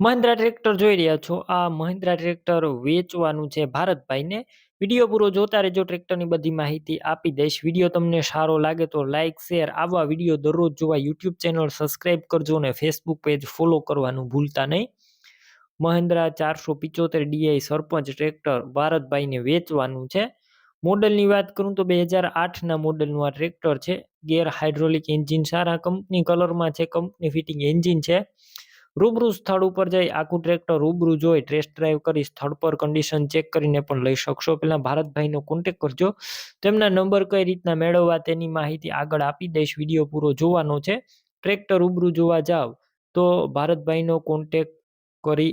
Mahindra tractor જોઈ રહ્યા છો. આ મહિન્દ્રા ટ્રેક્ટર વેચવાનું છે ભારતભાઈને. વીડિયો પૂરો જોતા રહેજો, ટ્રેક્ટરની બધી માહિતી આપી દઈશ. વીડિયો તમને સારો લાગે તો લાઇક શેર, આવા વીડિયો દરરોજ જોવા યુટ્યુબ ચેનલ સબસ્ક્રાઇબ કરજો અને ફેસબુક પેજ ફોલો કરવાનું ભૂલતા નહીં. મહિન્દ્રા ચારસો પિચોતેર ડીઆઈ સરપંચ ટ્રેક્ટર ભારતભાઈને વેચવાનું છે. મોડલની વાત કરું તો બે હજાર આઠના મોડલનું આ ટ્રેક્ટર છે. ગેર હાઇડ્રોલિક એન્જિન સારા કંપની કલરમાં છે. કંપની ફિટિંગ એન્જિન છે. રૂબરૂ સ્થળ ઉપર જઈ આખું ટ્રેક્ટર રૂબરૂ જોઈ ટેસ્ટ ડ્રાઈવ કરી સ્થળ પર કન્ડિશન ચેક કરીને પણ લઈ શકશો. પહેલાં ભારતભાઈનો કોન્ટેક કરજો. તેમના નંબર કઈ રીતના મેળવવા તેની માહિતી આગળ આપી દઈશ. વીડિયો પૂરો જોવાનો છે. ટ્રેક્ટર રૂબરૂ જોવા જાવ તો ભારતભાઈનો કોન્ટેક કરી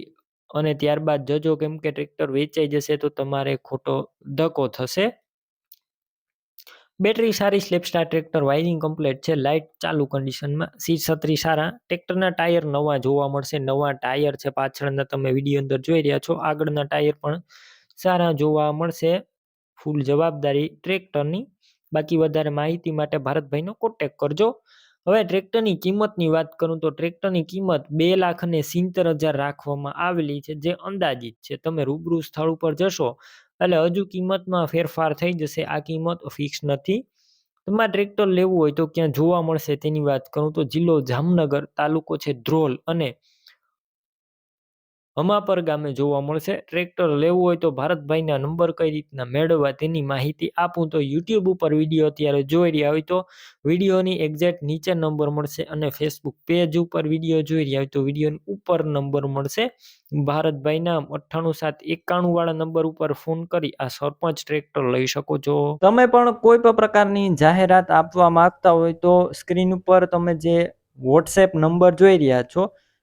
અને ત્યારબાદ જજો કેમ કે ટ્રેક્ટર વેચાઈ જશે તો તમારે ખોટો ધક્કો થશે. બેટરી સારી સ્લેપસ્ટાર ટ્રેક્ટર વાયરિંગ કમ્પ્લીટ છે. લાઇટ ચાલુ કન્ડિશનમાં સીટ છત્રી સારા. ટ્રેક્ટરના ટાયર નવા જોવા મળશે. નવા ટાયર છે પાછળના. તમે વીડિયો અંદર જોઈ રહ્યા છો. આગળના ટાયર પણ સારા જોવા મળશે. ફૂલ જવાબદારી ટ્રેક્ટરની. બાકી વધારે માહિતી માટે ભારતભાઈનો કોન્ટેક કરજો. હવે ટ્રેક્ટરની કિંમતની વાત કરું તો ટ્રેક્ટરની કિંમત બે લાખ અને સિત્તેર હજાર રાખવામાં આવેલી છે, જે અંદાજિત છે. તમે રૂબરૂ સ્થળ ઉપર જશો એટલે હજુ કિંમતમાં ફેરફાર થઈ જશે. આ કિંમત ફિક્સ નથી. તમારે ટ્રેક્ટર લેવું હોય તો ક્યાં જોવા મળશે તેની વાત કરું તો જિલ્લો જામનગર તાલુકો છે, ધ્રોલ અને હમાપર ગામે જોવા મળશે. ટ્રેક્ટર લેવું હોય તો ભારતભાઈના નંબર કઈ રીતના મેળવવા તેની માહિતી આપું તો યુટ્યુબ ઉપર વીડિયો અત્યારે જોઈ રહ્યા હોય તો વિડીયોની એક્ઝેક્ટ નીચે નંબર મળશે અને ફેસબુક પેજ ઉપર વીડિયો જોઈ રહ્યા હોય તો વિડીયોની ઉપર નંબર મળશે. ભારતભાઈના અઠ્ઠાણું સાત એકાણું વાળા નંબર ઉપર ફોન કરી આ સરપંચ ટ્રેક્ટર લઈ શકો છો. તમે પણ કોઈ પણ પ્રકારની જાહેરાત આપવા માંગતા હોય તો સ્ક્રીન ઉપર તમે જે વોટ્સએપ નંબર જોઈ રહ્યા છો